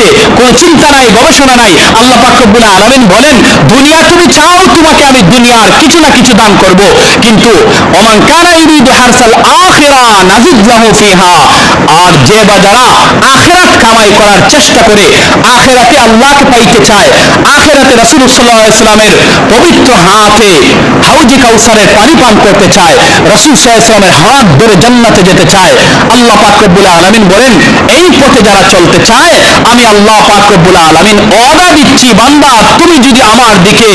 রয়েছে কোনো চিন্তা নাই, গবেষণা নাই। আল্লাহ পাক রব্বুল আলামিন বলেন, দুনিয়া তুমি চাও, তোমাকে আমি দুনিয়ার কিছু না কিছু দান করব। কিন্তু, ওমান কানা ইউরিদু হারসাল আখিরা নাজিদ লাহু ফিহা। আর যে বা যারা আখিরাত কামাই করার চেষ্টা করে, আখিরাতে আল্লাহকে পাইতে চায়। আখিরাতে রাসূল সাল্লাল্লাহু আলাইহি সাল্লামের পবিত্র হাতে হাউজে কাউসারের পানি পান করতে চায়। রাসূল সাল্লাল্লাহু আলাইহি হাত ধরে জান্নাতে যেতে চায়। আল্লাহ পাক রব্বুল আলামিন বলেন, এই পথে যারা চলতে চায়, আমি আল্লাহ পাক রব্বুল আলামিন ওয়াদা দিচ্ছি, বান্দা, তুমি যদি আমার দিকে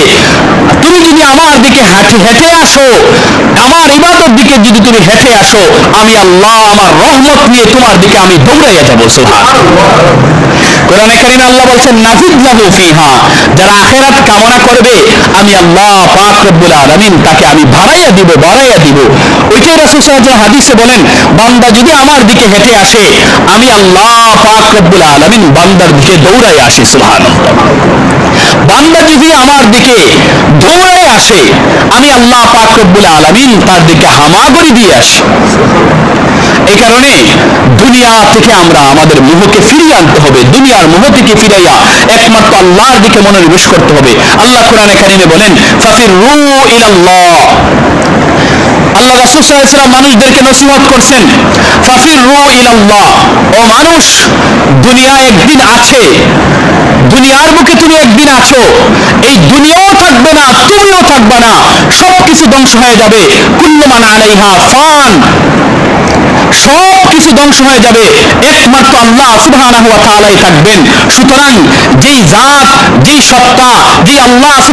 তুমি যদি আমার দিকে হেঁটে হেঁটে আসো আমার ইবাদত দিকে যদি তুমি হেঁটে আসো, আমি আল্লাহ আমার রহমত নিয়ে তোমার দিকে আমি দৌড়াইয়া যাব সুবহান কোরআনে কারিমে আল্লাহ বলছেন, নাজিদ লাহু ফিহা যারা আখিরাত কামনা করবে, আমি আল্লাহ পাক রব্বুল আলামিন তাকে আমি বাড়াইয়া দিব বাড়াইয়া দিব। ওইটাই রাসূল সাল্লাল্লাহু হাদিসে বলেন, বান্দা যদি আমার দিকে হেঁটে আসে, আমি আল্লাহ পাক রব্বুল আলামিন বান্দার দিকে দৌড়াই আসি, সুবহানাল্লাহ। বান্দা যদি আমার দিকে দৌড়ে আসে। আমি আল্লাহ পাক রব্বুল আলামিন তার দিকে হামাগুড়ি দিয়ে আসি। এই কারণে দুনিয়া থেকে আমরা আমাদের মোহকে ফিরিয়ে আনতে হবে, দুনিয়ার মোহ থেকে ফিরাইয়া একমাত্র আল্লাহর দিকে মনোনিবেশ করতে হবে। আল্লাহ কোরআনে কারিমে বলেন ফাফির ইলাল্লাহ। রাসূল মানুষদেরকে নসিহত করছেন, ফাফির রু ইলাল্লাহ। ও মানুষ দুনিয়া একদিন আছে, দুনিয়ার বুকে তুমি একদিন আছো, এই দুনিয়াও থাকবে না, তুমিও থাকবে না, সবকিছু ধ্বংস হয়ে যাবে। কুল্লমান আলাইহা ফান। সব কিছু ধ্বংস হয়ে যাবে। একমাত্র আল্লাহ তাআলাই থাকবেন। সুতরাং যেই জাত, যেই সত্তা যে আল্লাহ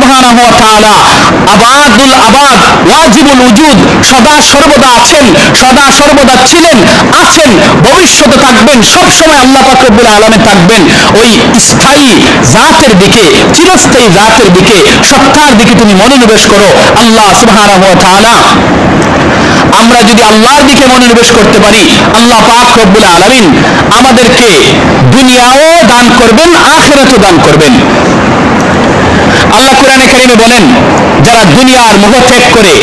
তাআলা, আবাদুল আবাদ, ওয়াজিবুল উজুদ সদা সর্বদা আছেন, সদা সর্বদা ছিলেন আছেন ভবিষ্যতে থাকবেন সব সময় আল্লাহ পাক রব্বুল আলামিন থাকবেন। ওই স্থায়ী জাতের দিকে, চিরস্থায়ী জাতের দিকে, সত্তার দিকে তুমি মনোনিবেশ করো। আল্লাহ তাআলা আমরা যদি আল্লাহর দিকে মনোনিবেশ করতে পারি, আল্লাহ পাক রব্বুল আলামিন আমাদেরকে দুনিয়াও দান করবেন, আখিরাতও দান করবেন। আল্লাহ কোরআনে কারিমে বলেন, যারা দুনিয়ার মোহ ত্যাগ করে,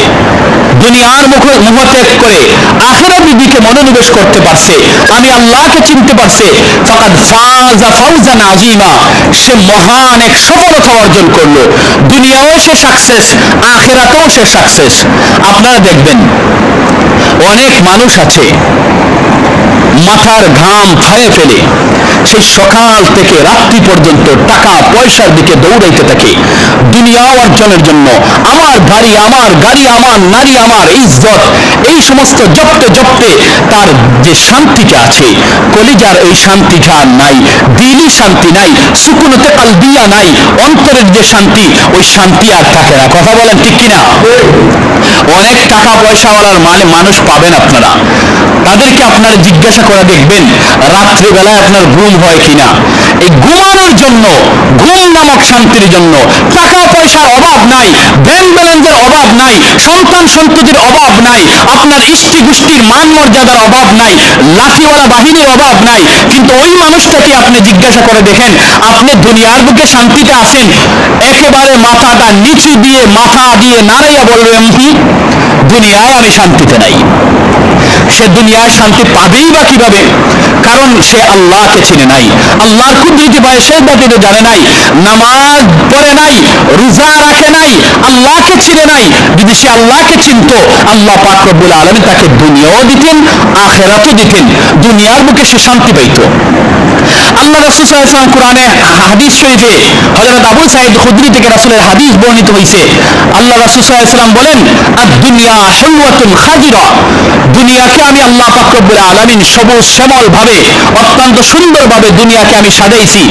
দুনিয়ার মুখ মোহ ত্যাগ করে আখিরাতের দিকে মনোনিবেশ করতে পারছে, আমি আল্লাহকে চিনতে পারছে, ফাকাদ ফাজা ফাউজান আজিমা সে মহান এক সফলতা অর্জন করল। দুনিয়াও সে সাকসেস আখিরাতেও সে সাকসেস আপনারা দেখবেন, অনেক মানুষ আছে, মাথার ঘাম ফায়ে ফেলে, সেই সকাল থেকে রাত্রি পর্যন্ত টাকা পয়সার দিকে দৌড়াইতে থাকে। দুনিয়া অর্জনের জন্য। আমার বাড়ি, আমার গাড়ি, আমার নারী, আমার ইজ্জত, এই সমস্ত জপতে জপতে তার যে শান্তিটা আছে, কলিজার এই শান্তিটা নাই দিলি শান্তি নাই, সুকুনতে কালবিয়া নাই, অন্তরের যে শান্তি, ওই শান্তি আর থাকে না। কথা বলেন ঠিক কিনা? অনেক টাকা পয়সাওয়ালার মানে মানুষ পাবেন আপনারা। তাদেরকে আপনারা জিজ্ঞাসা করে দেখবেন, রাত্রিবেলায় আপনার ঘুম হয় কিনা। এই ঘুমানোর জন্য, ঘুম নামক শান্তির জন্য টাকা পয়সার অভাব নাই, ব্যাংক ব্যালেন্সের অভাব নাই, সন্তান সন্ততির অভাব নাই, আপনার ইষ্টি গোষ্ঠীর মান মর্যাদার অভাব নাই, লাঠিওয়ালা বাহিনীর অভাব নাই। কিন্তু ওই মানুষটাকে আপনি জিজ্ঞাসা করে দেখেন, আপনি দুনিয়ার বুকে শান্তিতে আছেন? একেবারে মাথাটা নিচু দিয়ে, মাথা দিয়ে নাড়াইয়া বলবেন কি দুনিয়ায় আমি শান্তিতে নাই। সে দুনিয়ায় শান্তি পাবেই বা কীভাবে? কারণ সে আল্লাহকে চিনে নাই। আল্লাহর কুদরতি ভয়ে সে বাতিতে জানে নাই। নামাজ পড়ে নাই, রোজা রাখে নাই, আল্লাহকে চিনে নাই। যদি সে আল্লাহকে চিনতো, আল্লাহ পাক রব্বুল আলামিন তাকে দুনিয়াও দিতেন, আখেরাতও দিতেন। দুনিয়ার বুকে সে শান্তি পাইতো। আল্লাহ রাসূল ওয়াসাল্লাম কোরআনে হাদিস শরীফে হযরত আবু সাঈদ খুদরি থেকে রাসূলের হাদিস বর্ণিত হয়েছে আল্লাহ রাসূল সাল্লাল্লাহু আলাইহি বলেন আদ দুনিয়া দুনিয়াকে আমি আল্লাহ সবুজ শ্যামল ভাবে অত্যন্ত সুন্দর ভাবে দুনিয়াকে আমি সাজাইছি।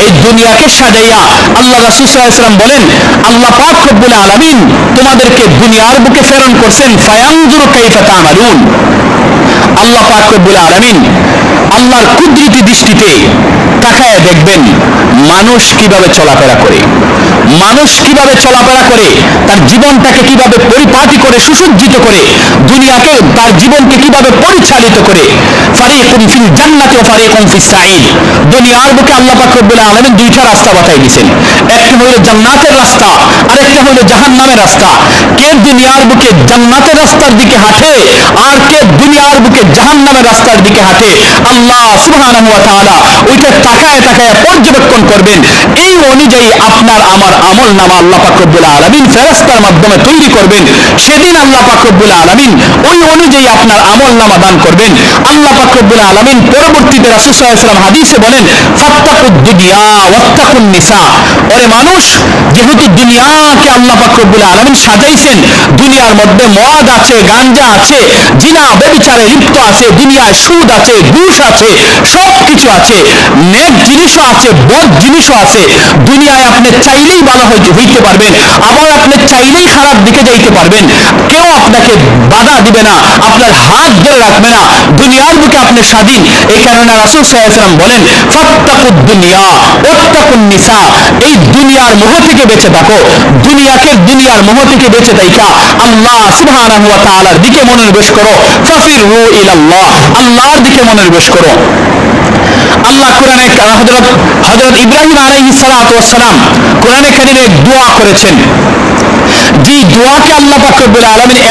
এই দুনিয়াকে সাজাইয়া আল্লাহ বলেন, আল্লাহ তোমাদেরকে দুনিয়ার বুকে প্রেরণ করছেন কাইফা আল্লাহ আল্লাহর কুদরতি দৃষ্টিতে তাকায় দেখবেন, মানুষ কীভাবে চলাফেরা করে। মানুষ কীভাবে চলাফেরা করে, তার জীবনটাকে কীভাবে পরিপাটি করে, সুসজ্জিত করে, দুনিয়াকে, তার জীবনকে কীভাবে পরিচালিত করে ফিল ফারিকুন ফিস দুনিয়ার বুকে আল্লাহ পাক রব্বুল আলামিন দুইটা রাস্তা দিয়েছেন। একটা হলো জান্নাতের রাস্তা আর একটা হলো জাহান্নামের রাস্তা। কে দুনিয়ার বুকে জান্নাতের রাস্তার দিকে হাঁটে, আর কে দুনিয়ার বুকে জাহান্নামের রাস্তার দিকে হাঁটে, আল্লাহ সুবহানাহু ওয়া তাআলা ওইটা তাকায় তাকায় পর্যবেক্ষণ করবেন। এই অনুযায়ী আপনার, আমার আমল নামা আল্লাহ পাক রব্বুল আলামিন ফেরেশতার মাধ্যমে তৈরি করবেন। সেদিন আল্লাহ পাক রব্বুল আলামিন ওই অনুযায়ী আপনার আমল নামা দান করবেন। আল্লাহ পাক রব্বুল আলামিন পরবর্তীতে রাসূল সাল্লাল্লাহু হাদিসে বলেন নিসা। ওরে মানুষ, যেহেতু দুনিয়াকে আল্লাহ পাক রব্বুল আলামিন সাজাইছেন, দুনিয়ার মধ্যে মদ আছে, গাঞ্জা আছে, জিনা ব্যভিচারে লিপ্ত আছে, দুনিয়ায় সুদ আছে, ঘুষ আছে সব কিছু আছে, নেক জিনিসও আছে বদ জিনিসও আছে। দুনিয়ায় আপনি চাইলেই ভালো হইতে হইতে পারবেন। আবার আপনি চাইলেই খারাপ দিকে যাইতে পারবেন। কেউ আপনাকে বাধা দিবে না, আপনার হাত ধরে রাখবে না। দুনিয়ার বুকে আপনি স্বাধীন। এই কারণে রাসূল ওয়াসাল্লাম বলেন, ফাত্তাকুদ দুনিয়া, ওয়াত্তাকুন নিসা। এই দুনিয়ার মোহ থেকে বেঁচে থাকো। দুনিয়াকে দুনিয়ার মোহ থেকে বেঁচে থাইকা আল্লাহ সুবহানাহু ওয়া তাআলার দিকে মনোনিবেশ করো। ফাফিরু ইলাল্লাহ, আল্লাহর দিকে মনোনিবেশ করো। আল্লাহ কোরআনে হযরত হযরত ইব্রাহিম আলাইহিস সালাতু ওয়াস সালাম কোরআনে কারীমে দোয়া করেছেন। যে দোয়াকে আল্লাহ পাক রব্বুল আলামিন